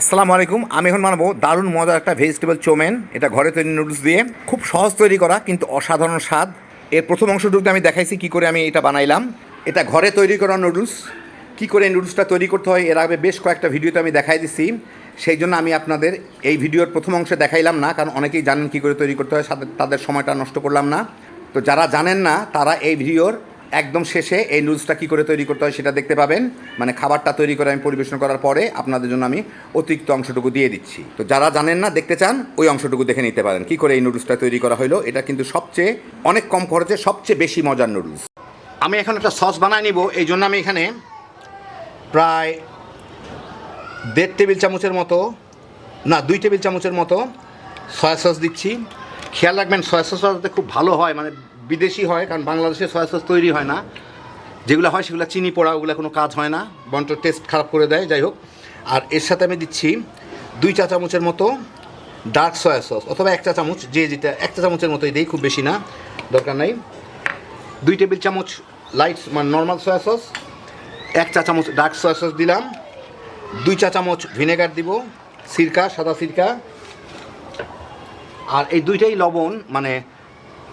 আসসালামু আলাইকুম। আমি এখন বানাবো দারুণ মজার একটা ভেজিটেবল চোমেন এটা ঘরে তৈরি নুডলস দিয়ে। খুব সহজ তৈরি করা, কিন্তু অসাধারণ স্বাদ। এর প্রথম অংশটুকু আমি দেখাইছি কি করে আমি এটা বানাইলাম। এটা ঘরে তৈরি করা নুডলস কি করে নুডলসটা তৈরি করতে হয়, এর আগে বেশ কয়েকটা ভিডিওতে আমি দেখাই দিছি। সেই জন্য আমি আপনাদের এই ভিডিওর প্রথম অংশে দেখাইলাম না, কারণ অনেকেই জানেন কি করে তৈরি করতে হয় তাদের সময়টা নষ্ট করলাম না। তো যারা জানেন না, তারা এই ভিডিওর একদম শেষে এই নুডলসটা কী করে তৈরি করতে হয় সেটা দেখতে পাবেন। মানে খাবারটা তৈরি করে আমি পরিবেশন করার পরে আপনাদের জন্য আমি অতিরিক্ত অংশটুকু দিয়ে দিচ্ছি। তো যারা জানেন না, দেখতে চান, ওই অংশটুকু দেখে নিতে পারেন। কী করে এই নুডলসটা তৈরি করা হলো? এটা কিন্তু সবচেয়ে, অনেক কম খরচে সবচেয়ে বেশি মজার নুডলস আমি এখন একটা সস বানায় নিব। এই জন্য আমি এখানে প্রায় দেড় টেবিল চামচের মতো, না, দুই টেবিল চামচের মতো সয়া সস দিচ্ছি। খেয়াল রাখবেন সয়া সস যাতে খুব ভালো হয়। মানে বিদেশি হয়, কারণ বাংলাদেশে সয়া সস তৈরি হয় না। যেগুলো হয় সেগুলো চিনি পোড়া, ওগুলো কোনো কাজ হয় না। বন্ট টেস্ট খারাপ করে দেয়, যাই হোক। আর এর সাথে আমি দিচ্ছি দুই চা চামচের মতো ডার্ক সয়া সস অথবা এক চা চামচ, যে যেটা এক চা চামচের মতোই দিই, খুব বেশি না, দরকার নাই। দুই টেবিল চামচ লাইট মানে নর্মাল সয়া সস এক চা চামচ ডার্ক সয়া সস দিলাম। দুই চা চামচ ভিনেগার দিব, সিরকা, সাদা সিরকা। আর এই দুইটাই লবণ মানে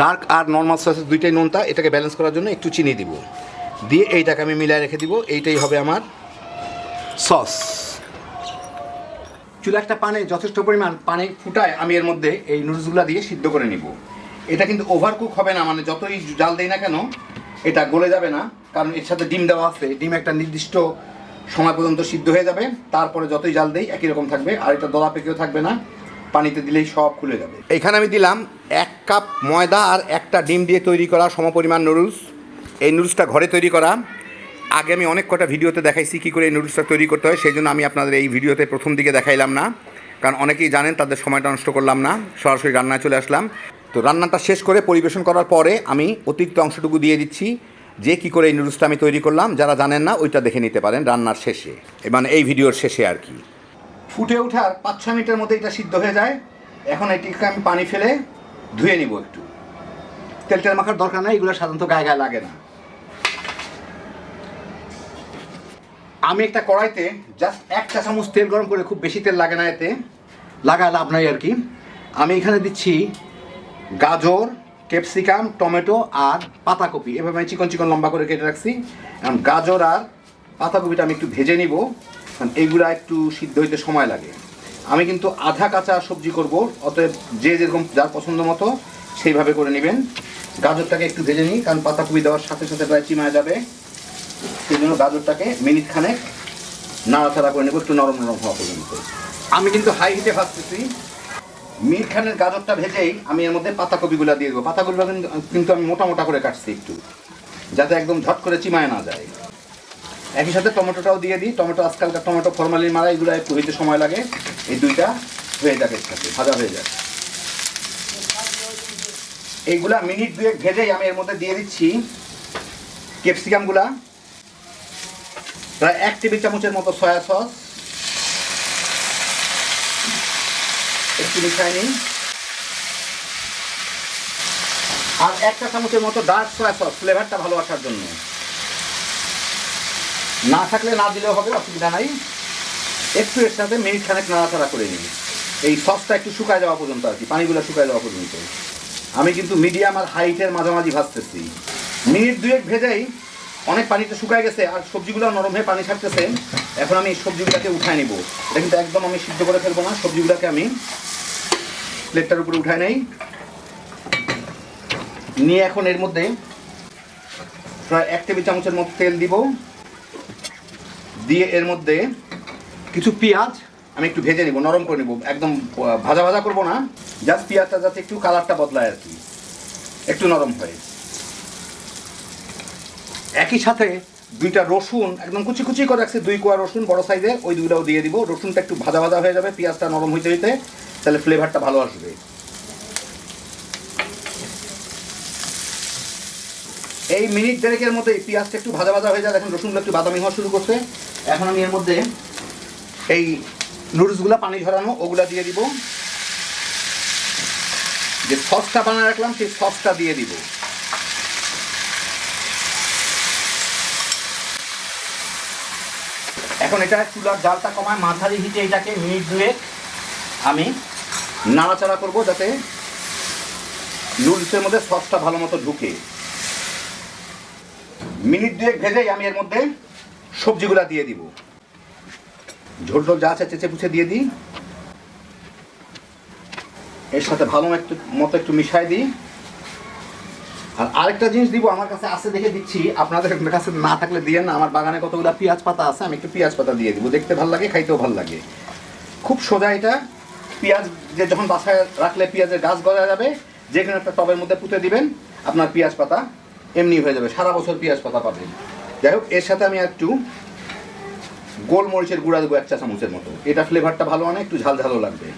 ডার্ক আর নর্মাল সস দুইটাই নোনতা, এটাকে ব্যালেন্স করার জন্য একটু চিনি দিব। দিয়ে এইটাকে আমি মিলায় রেখে দিব, এইটাই হবে আমার সস চুলা একটা পানে যথেষ্ট পরিমাণ পানি ফুটায় আমি এর মধ্যে এই নুডলসগুলো দিয়ে সিদ্ধ করে নিব। এটা কিন্তু ওভার কুক হবে না মানে যতই জাল দেই না কেন, এটা গলে যাবে না, কারণ এর সাথে ডিম দেওয়া আছে। ডিম একটা নির্দিষ্ট সময় পর্যন্ত সিদ্ধ হয়ে যাবে, তারপরে যতই জাল দেই একই রকম থাকবে, আর এটা দলা পেকেও থাকবে না। পানিতে দিলেই সব খুলে যাবে। এইখানে আমি দিলাম এক কাপ ময়দা আর একটা ডিম দিয়ে তৈরি করা সমপরিমাণ নুডলস। এই নুডলসটা ঘরে তৈরি করা। আগে আমি অনেক কটা ভিডিওতে দেখাইছি কী করে এই নুডলসটা তৈরি করতে হয়, সেই জন্য আমি আপনাদের এই ভিডিওতে প্রথম দিকে দেখাইলাম না। কারণ অনেকেই জানেন তাদের সময়টা নষ্ট করলাম না, সরাসরি রান্নায় চলে আসলাম। তো রান্নাটা শেষ করে পরিবেশন করার পরে আমি অতিরিক্ত অংশটুকু দিয়ে দিচ্ছি, যে কী করে এই নুডলসটা আমি তৈরি করলাম। যারা জানেন না, ওইটা দেখে নিতে পারেন রান্নার শেষে। মানে এই ভিডিওর শেষে আর কি। ফুটে ওঠার পাঁচ ছ মিনিটের মধ্যে এটা সিদ্ধ হয়ে যায়। এখন এটিকে আমি পানি ফেলে ধুয়ে নিব একটু। তেল তেল মাখার দরকার নাই, এগুলো সাধারণত গায়ে গায়ে লাগে না। আমি একটা কড়াইতে জাস্ট এক চা চামচ তেল গরম করে খুব বেশি তেল লাগে না এতে লাগায় লাভ নাই আর কি। আমি এখানে দিচ্ছি গাজর, ক্যাপসিকাম, টমেটো আর পাতাকপি। এভাবে আমি চিকন চিকন লম্বা করে কেটে রাখছি। এখন গাজর আর পাতাকপিটা আমি একটু ভেজে নিব। কারণ এইগুলা একটু সিদ্ধ হইতে সময় লাগে। আমি কিন্তু আধা কাঁচা সবজি করব, অতএব যে যেরকম যার পছন্দ মতো সেইভাবে করে নেবেন। গাজরটাকে একটু ভেজে নিই, কারণ পাতাকপি দেওয়ার সাথে সাথে প্রায় চিমায় যাবে। সেই জন্য গাজরটাকে মিনিট খানেক নাড়াচাড়া করে নেব, একটু নরম নরম হওয়া পর্যন্ত। আমি কিন্তু হাই হিটে ভাজতেছি। মিনিট খানের গাজরটা ভেজেই আমি এর মধ্যে পাতাকপিগুলো দিয়ে দেবো। পাতাকপিগুলো কিন্তু আমি মোটা মোটা করে কাটছি একটু, যাতে একদম ঝট করে চিমায় না যায়। একই সাথে টমেটোটাও দিয়ে দিই। টমেটো আজকালকার টমেটো ফরমালিন মারা, এগুলো একটু হইতে সময় লাগে। এই দুইটা হয়ে যাবে একসাথে, ভাজা হয়ে যায় এইগুলা মিনিট দুয়েক ভেজেই আমি এর মধ্যে দিয়ে দিচ্ছি ক্যাপসিকামগুলা। প্রায় এক টেবিল চামচের মতো সয়া সস। একটু মিশাই আর একটা চামচের মতো ডার্ক সয়া সস ফ্লেভারটা ভালো আসার জন্য। না থাকলে না দিলেও হবে, অসুবিধা নাই। একটু এর সাথে মিনিট খানেক নাড়াচাড়া করে নিই এই সসটা একটু শুকায় যাওয়া পর্যন্ত আর কি, পানিগুলো শুকায় যাওয়া পর্যন্ত। আমি কিন্তু মিডিয়াম আর হাইটের মাঝামাঝি ভাজতেছি। মিনিট দুয়েক ভেজেই অনেক পানিতে শুকায় গেছে আর সবজিগুলো নরম হয়ে পানি ছাড়তেছে। এখন আমি সবজিগুলোকে উঠায় নিব। এটা কিন্তু একদম আমি সিদ্ধ করে ফেলব না, সবজিগুলোকে আমি প্লেটটার উপরে উঠায় নেই। নিয়ে এখন এর মধ্যে প্রায় এক টেবিল চামচের মতো তেল দিব। দিয়ে এর মধ্যে কিছু পেঁয়াজ আমি একটু ভেজে নিব, নরম করে নিব, একদম ভাজা ভাজা করব না জাস্ট পেঁয়াজটা যাতে একটু কালারটা বদলায় আর কি, একটু নরম হয়। একই সাথে দুইটা রসুন, একদম কুচি কুচি করে রাখছি, দুই কোয়া রসুন, বড় সাইজের ওই দুইটাও দিয়ে দিব, রসুনটা একটু ভাজা ভাজা হয়ে যাবে, পেঁয়াজটা নরম হইতে হইতে, তাহলে ফ্লেভারটা ভালো আসবে। এই মিনিট দেড়েকের মধ্যে পেঁয়াজটা একটু ভাজা ভাজা হয়ে যায় এখন রসুনগুলো একটু বাদামি হওয়া শুরু করছে। এখন আমি এর মধ্যে এই নুডলসগুলো পানি ঝরানো, ওগুলা দিয়ে দিব। যে সসটা বানিয়ে রাখলাম, সেই সসটা দিয়ে দিব। এখন এটা চুলার জালটা কমায়, মাঝারি হিটে এটাকে মিনিট দুয়েক আমি নাড়াচাড়া করব যাতে নুডলসের মধ্যে সসটা ভালো মতো ঢুকে। মিনিট দুয়েক ভেজেই আমি এর মধ্যে সবজিগুলা দিয়ে দিব। ঝোল ঝোল যা আছে চেঁচে পুছে দিয়ে দিই। এর সাথে ভালো একটু, মতো একটু মিশাই দিই। আর আরেকটা জিনিস দিব আমার কাছে আছে দেখে দিচ্ছি। আপনাদের কাছে না থাকলে দিয়ে না। আমার বাগানে কতগুলো পেঁয়াজ পাতা আছে, আমি একটু পেঁয়াজ পাতা দিয়ে দিব। দেখতে ভালো লাগে, খাইতেও ভালো লাগে। খুব সোজা এটা। পেঁয়াজ যে যখন বাসায় রাখলে পেঁয়াজের গাছ গজা যাবে যে কোনো একটা টবের মধ্যে পুঁতে দিবেন। আপনার পেঁয়াজ পাতা এমনি হয়ে যাবে। সারা বছর পেঁয়াজ পাতা পাবেন। যাই হোক, এর সাথে আমি একটু গোলমরিচের গুঁড়া দেবো এক চা চামচের মতো। এটা ফ্লেভারটা ভালো আনে একটু ঝাল ঝালও লাগবে।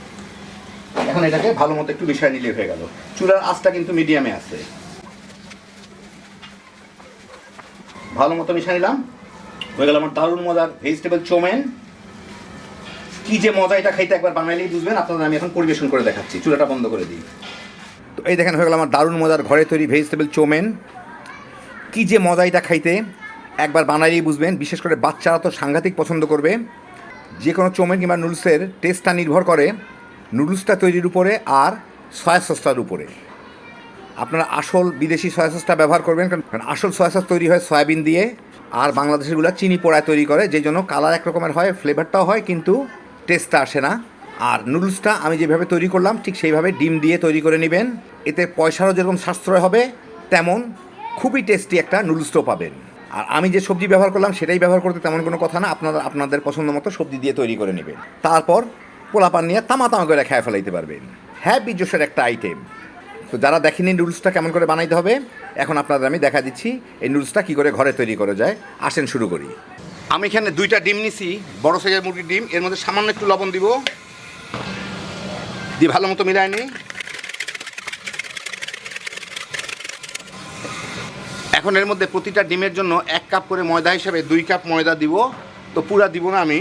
এখন এটাকে ভালো মতো একটু মিশায় নিলে হয়ে গেল। চুলার আঁচটা কিন্তু মিডিয়ামে আছে। ভালো মতো মিশিয়ে নিলাম। হয়ে গেল আমার দারুণ মজার ভেজিটেবল চোমেন কি যে মজা এটা খাইতে একবার বানাইলেই বুঝবেন। আপনাদের আমি এখন পরিবেশন করে দেখাচ্ছি। চুলাটা বন্ধ করে দিই। তো এই দেখেন, হয়ে গেল আমার দারুণ মজার ঘরে তৈরি ভেজিটেবল চোমেন কি যে মজা এটা খাইতে। একবার বানাইলেই বুঝবেন, বিশেষ করে বাচ্চারা তো সাংঘাতিক পছন্দ করবে। যে কোনো চোমেন কিংবা নুডলসের টেস্টটা নির্ভর করে নুডলসটা তৈরির উপরে আর সয়া সসটার উপরে। আপনারা আসল বিদেশি সয়া সসটা ব্যবহার করবেন, কারণ কারণ আসল সয়া সস তৈরি হয় সয়াবিন দিয়ে, আর বাংলাদেশেরগুলো চিনি পোড়ায় তৈরি করে যেই জন্য কালার এক রকমের হয়, ফ্লেভারটাও হয়, কিন্তু টেস্টটা আসে না। আর নুডলসটা আমি যেভাবে তৈরি করলাম, ঠিক সেইভাবে ডিম দিয়ে তৈরি করে নেবেন। এতে পয়সারও যেরকম সাশ্রয় হবে, তেমন খুবই টেস্টি একটা নুডলসটাও পাবেন। আর আমি যে সবজি ব্যবহার করলাম, সেটাই ব্যবহার করতে তেমন কোনো কথা না। আপনারা আপনাদের পছন্দ মতো সবজি দিয়ে তৈরি করে নেবেন। তারপর পোলাপান নিয়ে তামা তামা করে খেয়ে ফেলাইতে পারবেন। হ্যাঁ জোশের একটা আইটেম তো যারা দেখেনি নুডলসটা কেমন করে বানাইতে হবে, এখন আপনাদের আমি দেখা দিচ্ছি এই নুডলসটা কী করে ঘরে তৈরি করা যায়। আসেন শুরু করি। আমি এখানে দুইটা ডিম নিছি, বড় সাইজের মুরগির ডিম। এর মধ্যে সামান্য একটু লবণ দিব। দিয়ে ভালো মতো মিলাই নিই। এখন এর মধ্যে প্রতিটা ডিমের জন্য এক কাপ করে ময়দা হিসেবে দুই কাপ ময়দা দিব। তো পুরা দিব না আমি।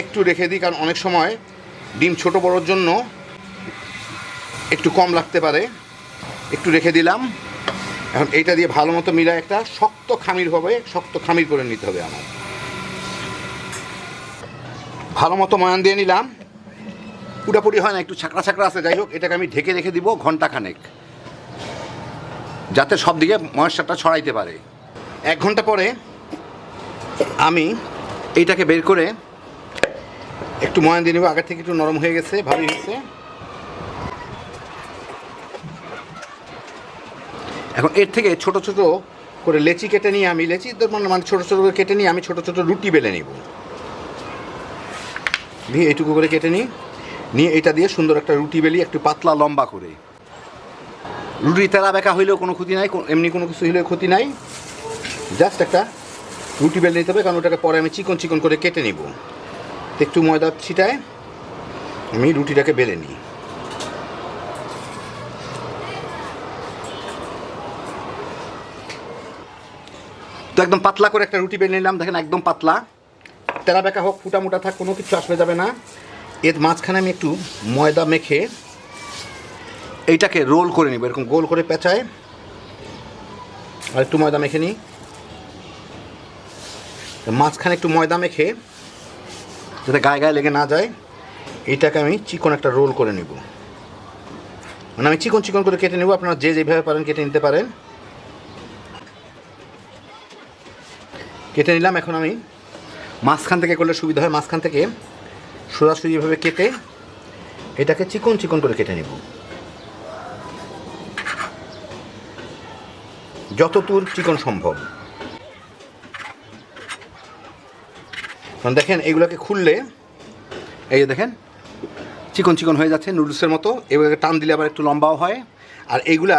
একটু রেখে দিই, কারণ অনেক সময় ডিম ছোট বড়োর জন্য একটু কম লাগতে পারে। একটু রেখে দিলাম। এখন এইটা দিয়ে ভালো মতো মিলায় একটা শক্ত খামির হবে, শক্ত খামির করে নিতে হবে আমার। ভালো মতো ময়ান দিয়ে নিলাম। পুরাপুরি হয় না, একটু ছাকড়া ছাকড়া আছে। যাই হোক, এটাকে আমি ঢেকে রেখে দিব ঘণ্টা খানেক যাতে সব দিকে ময়েশ্চারটা ছড়াইতে পারে। এক ঘণ্টা পরে আমি এইটাকে বের করে একটু ময়ান দিয়ে নেব, আগের থেকে একটু নরম হয়ে গেছে, ভালোই হয়েছে। এখন এর থেকে ছোট ছোট করে লেচি কেটে নিয়ে আমি, লেচি মানে মানে ছোটো ছোটো করে কেটে নিয়ে আমি ছোটো ছোটো রুটি বেলে নিব। দিয়ে এইটুকু করে কেটে নিই, নিয়ে এটা দিয়ে সুন্দর একটা রুটি বেলি, একটু পাতলা লম্বা করে। রুটি তেলা বেঁকা হইলেও কোনো ক্ষতি নাই এমনি কোনো কিছু হইলেও ক্ষতি নাই। জাস্ট একটা রুটি বেলে নিতে হবে, কারণ ওটাকে পরে আমি চিকন চিকন করে কেটে নিব। একটু ময়দা ছিটায় আমি রুটিটাকে বেলে নিই। তো একদম পাতলা করে একটা রুটি বেলে নিলাম, দেখেন একদম পাতলা। তেরা বেঁকা হোক, ফুটা মোটা থাক, কোনো কিছু আসবে যাবে না। এর মাঝখানে আমি একটু ময়দা মেখে এইটাকে রোল করে নিব, এরকম গোল করে পেঁচায়। আর একটু ময়দা মেখে নিই। মাঝখানে একটু ময়দা মেখে, যাতে গায়ে গায়ে লেগে না যায় এইটাকে আমি চিকন একটা রোল করে নেব। মানে আমি চিকন চিকন করে কেটে নেব, আপনারা যে যেভাবে পারেন কেটে নিতে পারেন। কেটে নিলাম, এখন আমি মাঝখান থেকে করলে সুবিধা হয়, মাঝখান থেকে সোজাসুজিভাবে কেটে এটাকে চিকন চিকন করে কেটে নেব। যত দূর চিকন সম্ভব। দেখেন, এগুলোকে খুললে, এই যে দেখেন, চিকন চিকন হয়ে যাচ্ছে নুডলসের মতো। এগুলোকে টান দিলে আবার একটু লম্বাও হয়। আর এইগুলা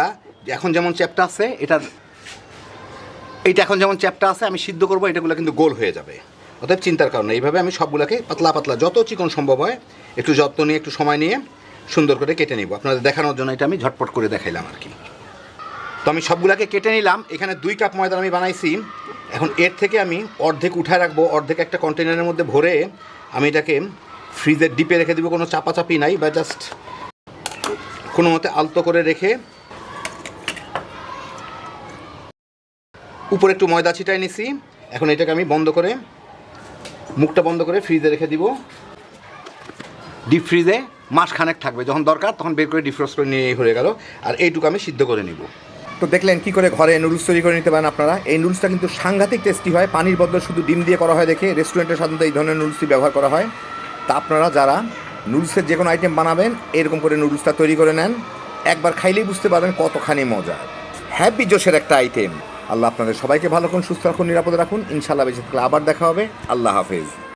এখন যেমন চ্যাপটা আছে, এটার, এইটা এখন যেমন চ্যাপটা আছে, আমি সিদ্ধ করব, এটাগুলো কিন্তু গোল হয়ে যাবে। অতএব চিন্তার কারণে এইভাবে আমি সবগুলোকে পাতলা পাতলা, যত চিকন সম্ভব হয়, একটু যত্ন নিয়ে, একটু সময় নিয়ে সুন্দর করে কেটে নিব। আপনাদের দেখানোর জন্য এটা আমি ঝটপট করে দেখাইলাম আর কি। তো আমি সবগুলোকে কেটে নিলাম। এখানে দুই কাপ ময়দা আমি বানাইছি। এখন এর থেকে আমি অর্ধেক উঠায় রাখব। অর্ধেক একটা কন্টেনারের মধ্যে ভরে আমি এটাকে ফ্রিজের ডিপে রেখে দিব। কোনো চাপাচাপি নাই, বা জাস্ট কোনো মতে আলতো করে রেখে উপরে একটু ময়দা ছিটাই নিছি। এখন এটাকে আমি বন্ধ করে, মুখটা বন্ধ করে ফ্রিজে রেখে দিব। ডিপ ফ্রিজে মাসখানেক থাকবে। যখন দরকার, তখন বের করে ডিফ্রস্ট করে নিয়ে হয়ে গেল। আর এইটুকু আমি সিদ্ধ করে নিব। তো দেখলেন কি করে ঘরে নুডলস তৈরি করে নিতে পারেন আপনারা। এই নুডলসটা কিন্তু সাংঘাতিক টেস্টি হয়। পানির বদলে শুধু ডিম দিয়ে করা হয় দেখে রেস্টুরেন্টে সাধারণত এই ধরনের নুডলসই ব্যবহার করা হয়। তা আপনারা যারা নুডলসের যে কোনো আইটেম বানাবেন, এরকম করে নুডলসটা তৈরি করে নেন। একবার খাইলেই বুঝতে পারবেন কতখানি মজা। হ্যাপি জোশের একটা আইটেম আল্লাহ আপনাদের সবাইকে ভালো রাখুন, সুস্থ রাখুন, নিরাপদে রাখুন। ইনশাল্লাহ বেঁচে থাকলে আবার দেখা হবে। আল্লাহ হাফেজ।